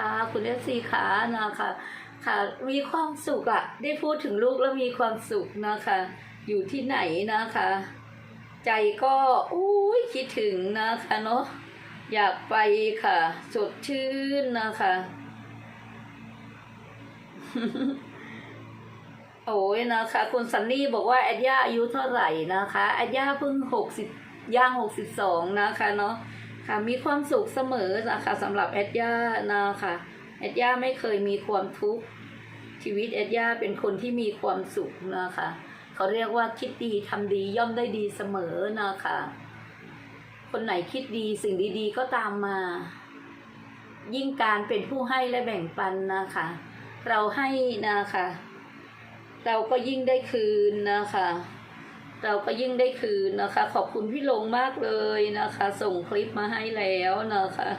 ค่ะคุณเอฟซีขานะคะค่ะมีความสุขอะได้พูดถึงลูกแล้วมีความสุขนะคะ อยู่ที่ไหนนะคะ ใจก็อุ้ยคิดถึงนะคะเนาะอยากไปค่ะ สดชื่นนะคะ โอ้ยนะคะ คุณซันนี่บอกว่าแอดย่าอายุเท่าไหร่นะคะแอดย่าเพิ่งหกสิบย่างหกสิบสองนะคะเนาะ ค่ะมีความสุขเสมอนะคะสำหรับแอดย่านะคะแอดย่าไม่เคยมีความทุกข์ชีวิตแอดย่าเป็นคนที่มีความสุขนะคะเขาเรียกว่าคิดดีทำดีย่อมได้ดีเสมอนะคะคนไหนคิดดีสิ่งดีๆก็ตามมา ยิ่งการเป็นผู้ให้และแบ่งปันนะคะ เราให้นะคะ เราก็ยิ่งได้คืนนะคะ เราก็ยิ่งได้คืนนะคะ ขอบคุณพี่ลงมากเลยนะคะ ส่งคลิปมาให้แล้วนะคะ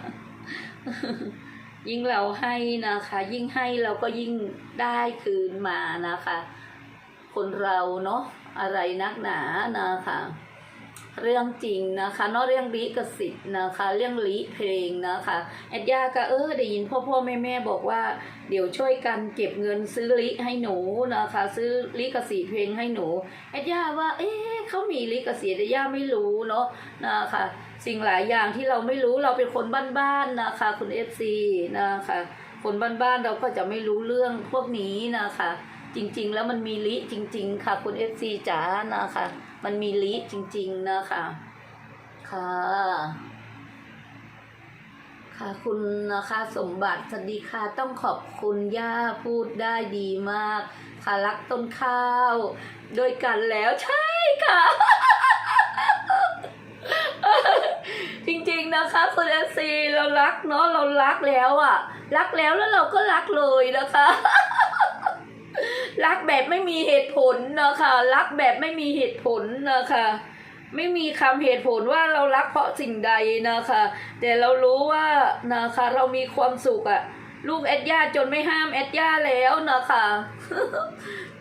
ยิ่งเราให้นะคะ ยิ่งให้เราก็ยิ่งได้คืนมานะคะ คนเราเนาะอะไรนักหนานะคะ เรื่องจริงนะคะนอกเรื่องลิกสิทธิ์นะคะ เรื่องลิเพลงนะคะแอดย่าก็เออได้ยินพ่อพ่อแม่แม่บอกว่า เดี๋ยวช่วยกันเก็บเงินซื้อลิให้หนูนะคะ ซื้อลิขสิทธิ์เพลงให้หนูแอดย่าว่า เอ๊ะเขามีลิขสิทธิ์แต่ย่าไม่รู้เนาะนะคะสิ่งหลายอย่างที่เราไม่รู้เราเป็นคนบ้านๆนะคะ คุณเอฟซีนะคะคนบ้านๆเราก็จะไม่รู้เรื่องพวกนี้นะคะ จริงๆ แล้วมันมีลิจริง ๆ ค่ะ คุณเอฟซีจ๋านะคะ มันมีลิจริง ๆ นะคะ ค่ะ ค่ะคุณนะคะสมบัติสวัสดีค่ะต้องขอบคุณย่าพูดได้ดีมาก ค่ะรักต้นข้าวด้วยกันแล้วใช่ค่ะ จริงๆนะคะคุณเอฟซีเรารักเนาะเรารักแล้วอะรักแล้วแล้วเราก็รักเลยนะคะ รักแบบไม่มีเหตุผลนะคะรักแบบไม่มีเหตุผลนะคะไม่มีคำเหตุผลว่าเรารักเพราะสิ่งใดนะคะ แต่เรารู้ว่านะคะเรามีความสุขอะ ลูกแอดย่าจนไม่ห้ามแอดย่าแล้วนะคะ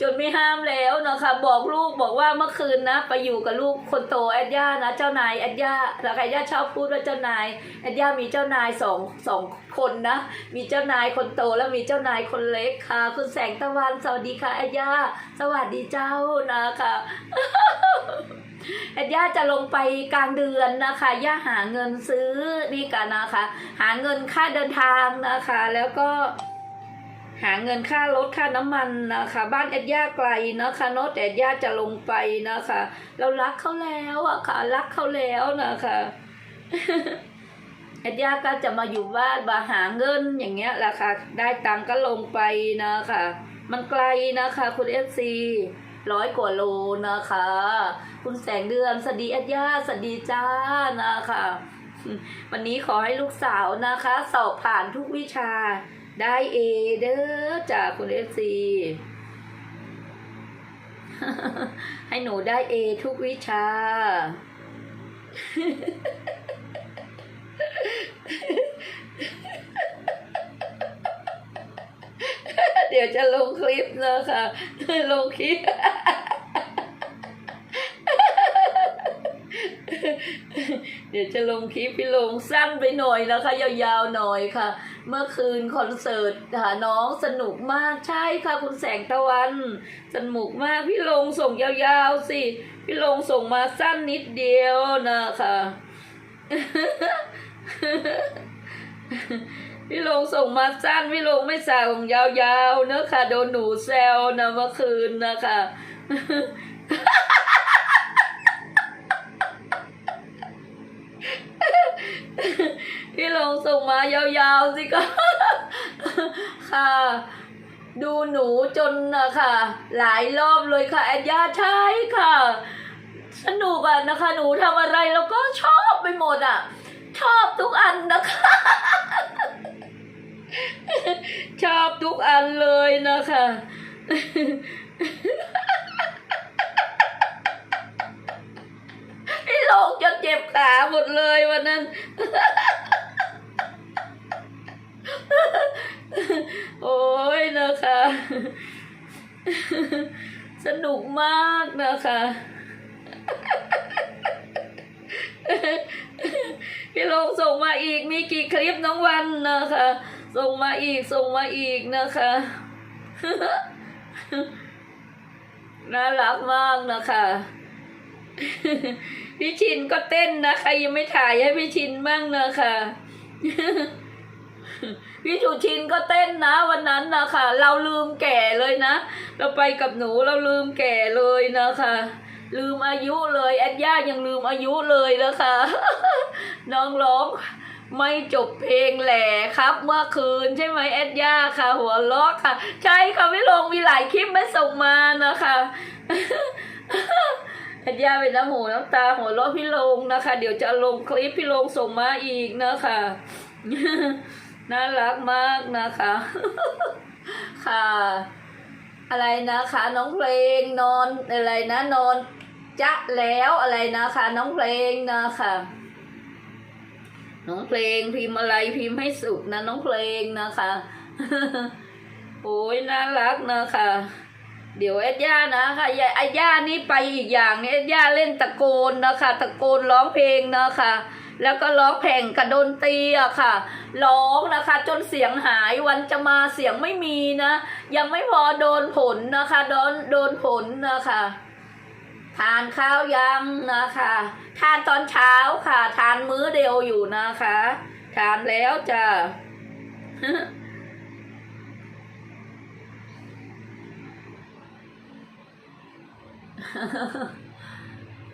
จนไม่ห้ามแล้วนะคะ บอกลูกบอกว่าเมื่อคืนนะ ไปอยู่กับลูกคนโตแอดย่านะเจ้านายแอดย่าแล้วแอดย่าชอบพูดว่าเจ้านายแอดย่ามีเจ้านายสองสองคนนะ มีเจ้านายคนโตแล้วมีเจ้านายคนเล็กค่ะ คุณแสงตะวันสวัสดีค่ะแอดย่าสวัสดีเจ้านะคะ แอดย่าจะลงไปกลางเดือนนะคะ ย่าหาเงินซื้อนี่กันนะคะ หาเงินค่าเดินทางนะคะ แล้วก็ หาเงินค่ารถค่าน้ำมันนะคะ บ้านแอดย่าไกลนะคะเนาะแต่แอดย่าจะลงไปนะคะ เรารักเขาแล้วอะค่ะ รักเขาแล้วนะคะแอดย่าก็จะมาอยู่บ้านมาหาเงินอย่างเงี้ยแหละค่ะ ได้ตังค์ก็ลงไปนะคะ มันไกลนะคะ คุณเอฟซี ร้อยกว่าโลนะคะ คุณแสงเดือนสวัสดีอดย่าสวัสดีจ้านะคะ วันนี้ขอให้ลูกสาวนะคะ สอบผ่านทุกวิชาได้เอเด้อจากคุณเอฟซีให้หนูได้เอทุกวิชา ดี๋ยวจะลงคลิปนะคะลงคลิปเดี๋ยวจะลงคลิปพี่ลงสั้นไปหน่อยนะคะ ยาวๆหน่อยค่ะ เมื่อคืนคอนเสิร์ตหาน้องสนุกมากใช่ค่ะ คุณแสงตะวัน สนุกมากพี่ลงส่งยาวๆสิพี่ลงส่งมาสั้นนิดเดียวนะคะ พี่ลงส่งมาสั้นพี่ลงไม่ส่งยาวๆเนอะค่ะโดนหนูแซวนะเมื่อคืนนะคะพี่ลงส่งมายาวๆสิก็ค่ะ ดูหนูจนนะค่ะ หลายรอบเลยค่ะแอดย่าใช่ค่ะ สนุกอะนะคะ หนูทำอะไรแล้วก็ชอบไปหมดอะ ชอบทุกอันนะคะ ชอบทุกอันเลยนะคะพี่ลงจะเจ็บขาหมดเลยวันนั้น โอ้ยนะคะ สนุกมากนะคะ พี่ลงส่งมาอีกมีกี่คลิปน้องวันนะคะ ส่งมาอีกส่งมาอีกนะคะน่ารักมากนะคะพี่ชินก็เต้นนะคะยังไม่ถ่ายให้พี่ชินบ้างนะคะพี่ชูชินก็เต้นนะวันนั้นนะคะเราลืมแก่เลยนะ เราไปกับหนูเราลืมแก่เลยนะคะ ลืมอายุเลยแอดย่ายังลืมอายุเลยนะคะน้องร้องไม่จบเพลงแหล่ครับ เมื่อคืนใช่ไหมแอดย่าค่ะ หัวล้อค่ะ ใช่ค่ะพี่ลงมีหลายคลิปไม่ส่งมานะคะแอดย่าเป็นน้ำหูน้ำตาหัวเราะพี่ลงนะคะ เดี๋ยวจะลงคลิปพี่ลงส่งมาอีกนะคะน่ารักมากนะคะ ค่ะ อะไรนะคะ น้องเพลงนอนอะไรนะนอน จะแล้วอะไรนะคะ น้องเพลงนะคะน้องเพลงพิมพ์อะไรพิมพ์ให้สุดนะน้องเพลงนะคะโอ้ยน่ารักนะคะ เดี๋ยวเอ็ดย่านะคะยายไอ้ย่านี่ไปอีกอย่างเนี่เอ็ดย่าเล่นตะโกนนะคะ ตะโกนร้องเพลงนะคะ แล้วก็ร้องแข่งกับดนตีอะค่ะ ร้องนะคะ จนเสียงหายวันจะมาเสียงไม่มีนะ ยังไม่พอโดนผลนะคะ โดนโดนผลนะคะ ทานข้าวยังนะคะ ทานตอนเช้าค่ะ ทานมื้อเดียวอยู่นะคะ ทานแล้วจ้ะ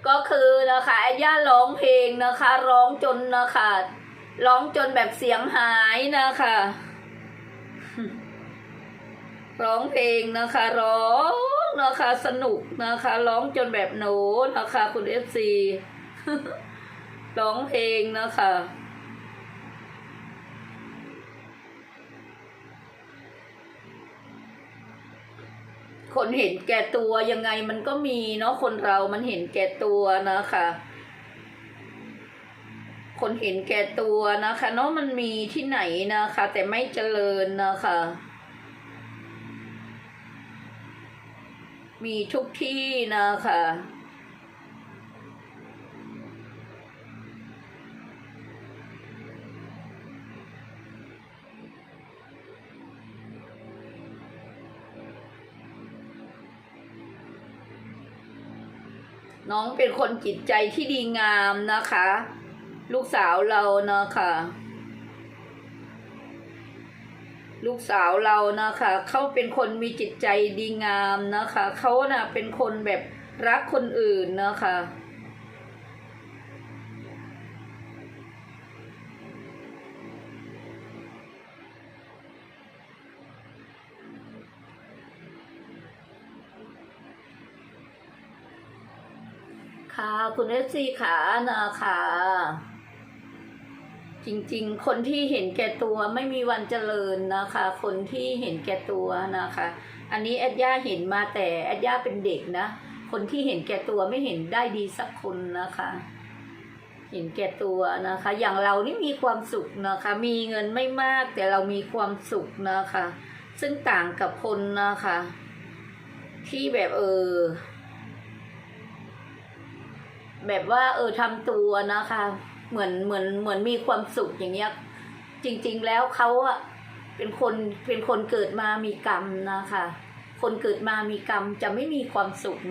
ก็คือนะคะย่าร้องเพลงนะคะ ร้องจนนะคะร้องจนแบบเสียงหายนะคะ ร้องเพลงนะคะ ร้อง นะคะสนุกนะคะร้องจนแบบหนนะคะคุณเอฟซีร้องเพลงนะคะคนเห็นแก่ตัวยังไงมันก็มีเนาะคนเรามันเห็นแก่ตัวนะคะ คนเห็นแก่ตัวนะคะเนาะมันมีที่ไหนนะคะ แต่ไม่เจริญนะคะ มีทุกที่นะคะ น้องเป็นคนจิตใจที่ดีงามนะคะ ลูกสาวเรานะคะ ลูกสาวเรานะคะเขาเป็นคนมีจิตใจดีงามนะคะเขาน่ะเป็นคนแบบรักคนอื่นนะคะค่ะ คุณเอฟซีขานะคะ จริงๆ คนที่เห็นแก่ตัวไม่มีวันเจริญนะคะ คนที่เห็นแก่ตัวนะคะ อันนี้แอดย่าเห็นมาแต่แอดย่าเป็นเด็กนะ คนที่เห็นแก่ตัวไม่เห็นได้ดีสักคนนะคะ เห็นแก่ตัวนะคะ อย่างเรานี่มีความสุขนะคะ มีเงินไม่มากแต่เรามีความสุขนะคะ ซึ่งต่างกับคนนะคะ ที่แบบเออแบบว่าเออทำตัวนะคะ เหมือนเหมือนเหมือนมีความสุขอย่างเงี้ย จริง ๆ แล้วเขาอะเป็นคนเป็นคนเกิดมามีกรรมนะคะ คนเกิดมามีกรรมจะไม่มีความสุข